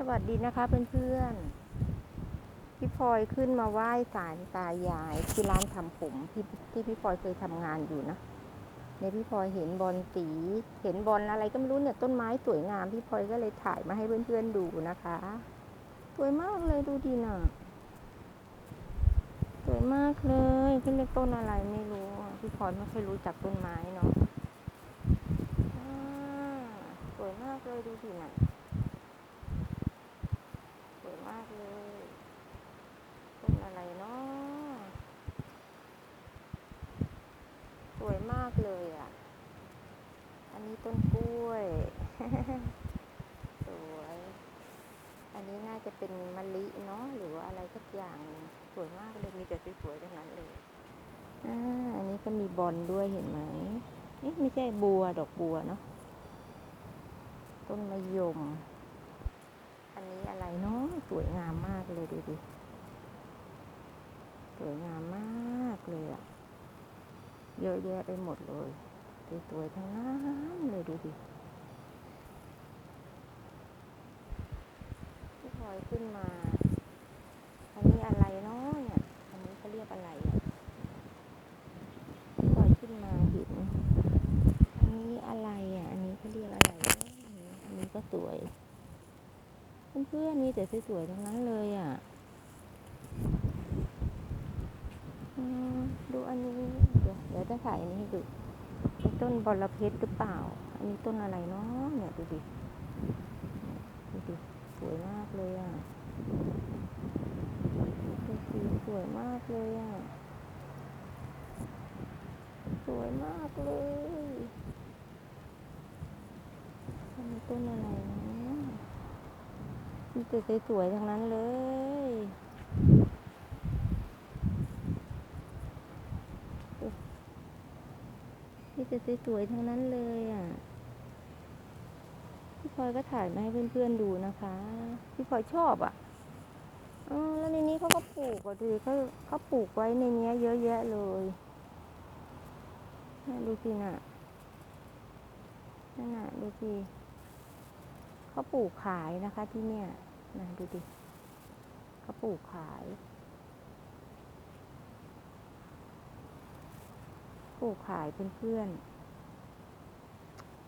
สวัสดีนะคะเพื่อนๆพี่พลอยขึ้นมาไหว้ศาลตายายที่ร้านทำผมที่ที่พี่พลอยเคยทำงานอยู่นะเนี่ยพี่พลอยเห็นบอลสีเห็นบอลอะไรก็ไม่รู้เนี่ยต้นไม้สวยงามพี่พลอยก็เลยถ่ายมาให้เพื่อนๆดูนะคะ สวยมากเลยดูดีน่ะสวยมากเลยเขาเรียกต้นอะไรไม่รู้พี่พลอยไม่เคยรู้จักต้นไม้เนาะสวยมากเลยดูดีน่ะวยมากเลยต้นอะไรเนาะสวย มากเลยอะ อันนี้ต้นกล้วย สวย อันนี้น่าจะเป็นมะลิเนาะหรือว่าอะไรสักอย่าง สวยมากเลย มีแต่สวยๆทั้งนั้นเลยอ่าอันนี้ก็มีบอลด้วยเห็นไหมเอ๊ะไม่ใช่บัวดอกบัวเนาะ ต้นมะยม อันนี้อะไรเนาะสวยงามมากเลยดูดิ สวยงามมากเลยอะ เยอะแยะไปหมดเลยสวยๆทั้งนั้นเลยดูดิพี่ลอยขึ้นมา อันนี้อะไรเนาะเนี่ย อันนี้เขาเรียกอะไรอะพี่พลอยขึ้นมาห็นอันนี้อะไรอะ อันนี้เขาเรียกอะไรเนาะอันนี้ก็สวย เพื่อนๆมีแต่สวยๆทั้งนั้นเลยอะอืมดูอันนี้ เดี๋ยวเดี๋ยวจะ ถ่ายนนี้ให้ดูต้นบอระเพ็ดหรือเปล่า อันนี้ต้นอะไรเนาะเนี่ยดูดิดูดิสวยมากเลยอะดูสิสวยมากเลยอะ สวยมากเลยอันนี้ต้นอะไรเนาะมีแต่สวยๆทั้งนั้นเลย แต่สวยๆทั้งนั้นเลยอะ พี่พลอยก็ถ่ายมาให้เพื่อนๆดูนะคะ พี่พลอยชอบอะอแล้วในนี้เขาก็ปลูกอะดูเขาเขาปลูกไว้ในนี้เยอะแยะเลยดูสิน่ะนั่นน่ะดูสิเขาปลูกขายนะคะที่เนี่ยนะดูดิเขาปลูกขาย ปลูกขายเพื่อนๆ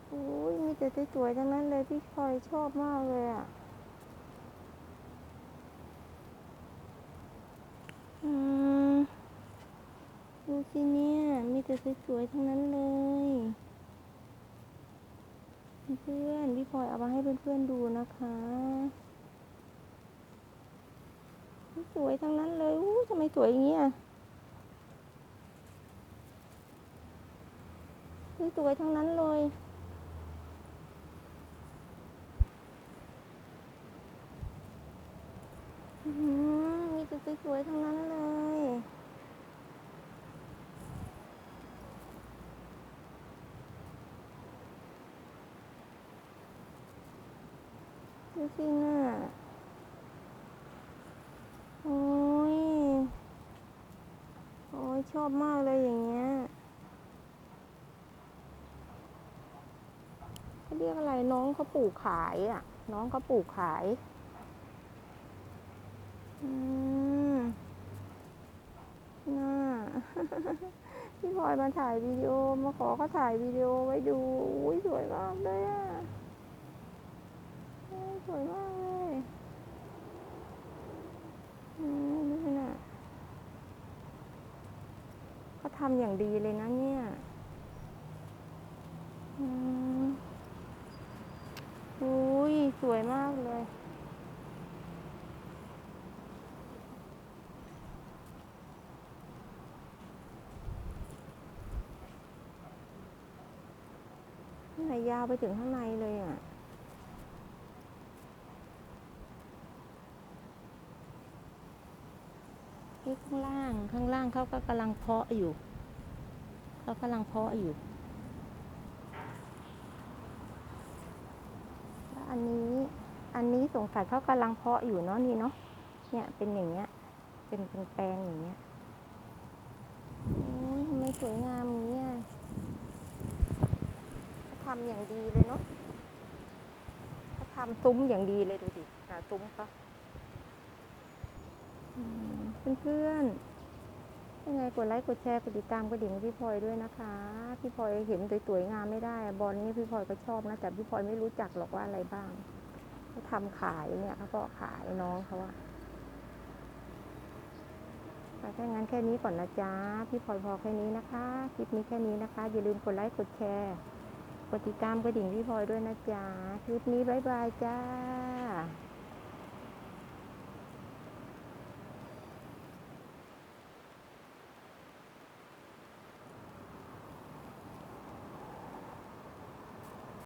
โอ้ยมีแต่สวยๆทั้งนั้นเลยพี่พลอยชอบมากเลยอะอืมดูสิเนี่ย มีแต่สวยๆทั้งนั้นเลย เพื่อนพี่พลอยเอามาให้เพื่อนๆดูนะคะสวยทั้งนั้นเลยอู้ทำไมสวยอย่างเงี้ย สวยทั้งนั้นเลย มีแต่สวยๆทั้งนั้นเลย ดูสิน่ะโอ้ย โอ้ยชอบมากเลยอย่างเงี้ย เรียกอะไรน้องเขาปลูกขายอะ น้องเขาปลูกขายอืมน่าพี่พลอยมาถ่ายวิดีโอมาขอเขาถ่ายวิดีโอไว้ดูอุ้ยสวยมากเลยอะสวยมากเลยอืมนี่น่ะเขาทำอย่างดีเลยนะเนี่ย อืมอุ้ย สวยมากเลยข้างในยาวไปถึงข้างในเลยอะที่ข้างล่าง ข้างล่างเขาก็กำลังเพาะอยู่ เขากำลังเพาะอยู่ แล้ว อันนี้ อันนี้สงสัยเขากำลังเพาะอยู่เนาะนี่เนาะ เนี่ยเป็นอย่างเงี้ย เป็นเป็นแปลงอย่างเงี้ยโอ้ยทำไมสวยงามอย่างเงี้ยเขาทำอย่างดีเลยเนาะเขาทำซุ้มอย่างดีเลยดูดิหาซุ้มเขาอืมเพื่อนๆ ยังไงกดไลค์กดแชร์กดติดตามกระดิ่งพี่พลอยด้วยนะคะ พี่พลอยเห็นสวยๆงามไม่ได้ บอลนี่พี่พลอยก็ชอบนะแต่พี่พลอยไม่รู้จักหรอกว่าอะไรบ้างเขาทำขายเนี่ยเขาก็ขายน้องเขาอะแต่ถ้างั้นแค่นี้ก่อนนะจ๊ะ พี่พลอยพอแค่นี้นะคะ คลิปนี้แค่นี้นะคะ อย่าลืมกดไลค์กดแชร์กดติดตามกระดิ่งพี่พลอยด้วยนะจ๊ะ คลิปนี้บายบายจ้า